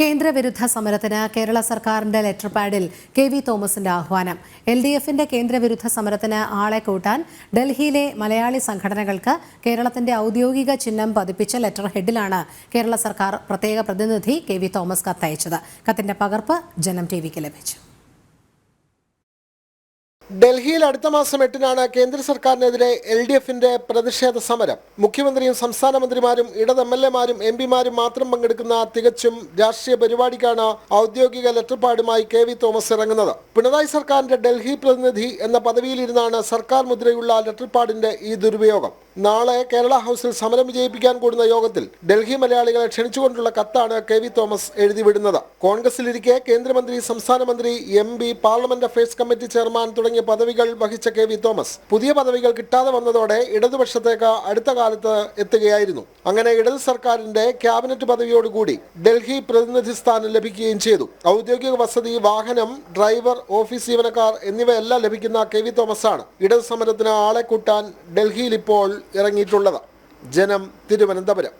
കേന്ദ്രവിരുദ്ധ സമരത്തിന് കേരള സർക്കാരിന്റെ ലെറ്റർ പാഡിൽ K V തോമസിന്റെ ആഹ്വാനം. എൽ ഡി എഫിന്റെ കേന്ദ്രവിരുദ്ധ സമരത്തിന് ആളെ കൂട്ടാൻ ഡൽഹിയിലെ മലയാളി സംഘടനകൾക്ക് കേരളത്തിന്റെ ഔദ്യോഗിക ചിഹ്നം പതിപ്പിച്ച ലെറ്റർ ഹെഡിലാണ് കേരള സർക്കാർ പ്രത്യേക പ്രതിനിധി കെ വി തോമസ് കത്തയച്ചത്. കത്തിന്റെ പകർപ്പ് ജനം ടി വിക്ക് ലഭിച്ചു. ഡൽഹിയിൽ അടുത്ത മാസം എട്ടിനാണ് കേന്ദ്ര സർക്കാരിനെതിരെ എൽ ഡി എഫിന്റെ പ്രതിഷേധ സമരം. മുഖ്യമന്ത്രിയും സംസ്ഥാന മന്ത്രിമാരും ഇടത് എം എൽ എമാരും എം പിമാരും മാത്രം പങ്കെടുക്കുന്ന തികച്ചും രാഷ്ട്രീയ പരിപാടിക്കാണ് ഔദ്യോഗിക ലെറ്റർപാടുമായി കെ വി തോമസ് ഇറങ്ങുന്നത്. പിണറായി സർക്കാരിന്റെ ഡൽഹി പ്രതിനിധി എന്ന പദവിയിലിരുന്നാണ് സർക്കാർ മുദ്രയുള്ള ലെറ്റർപാഡിന്റെ ഈ ദുരുപയോഗം. നാളെ കേരള ഹൗസിൽ സമരം വിജയിപ്പിക്കാൻ കൂടുന്ന യോഗത്തിൽ ഡൽഹി മലയാളികളെ ക്ഷണിച്ചുകൊണ്ടുള്ള കത്താണ് കെ വി തോമസ് എഴുതിവിടുന്നത്. കോൺഗ്രസിലിരിക്കെ കേന്ദ്രമന്ത്രി സംസ്ഥാന മന്ത്രി M P parliament affairs committee chairman തുടങ്ങിയ പദവികൾ വഹിച്ച കെ വി തോമസ് പുതിയ പദവികൾ കിട്ടാതെ വന്നതോടെ ഇടതുപക്ഷത്തേക്ക് അടുത്ത കാലത്ത് എത്തുകയായിരുന്നു. അങ്ങനെ ഇടത് സർക്കാരിന്റെ ക്യാബിനറ്റ് പദവിയോടുകൂടി ഡൽഹി പ്രതിനിധി സ്ഥാനം ലഭിക്കുകയും ചെയ്തു. ഔദ്യോഗിക വസതി വാഹനം ഡ്രൈവർ ഓഫീസ് ജീവനക്കാർ എന്നിവയെല്ലാം ലഭിക്കുന്ന കെ വി തോമസ് ആണ് ഇടത് സമരത്തിന് ആളെ കൂട്ടാൻ ഡൽഹിയിൽ ഇപ്പോൾ ഇറങ്ങിയിട്ടുള്ളത്. ജനം തിരുവനന്തപുരം.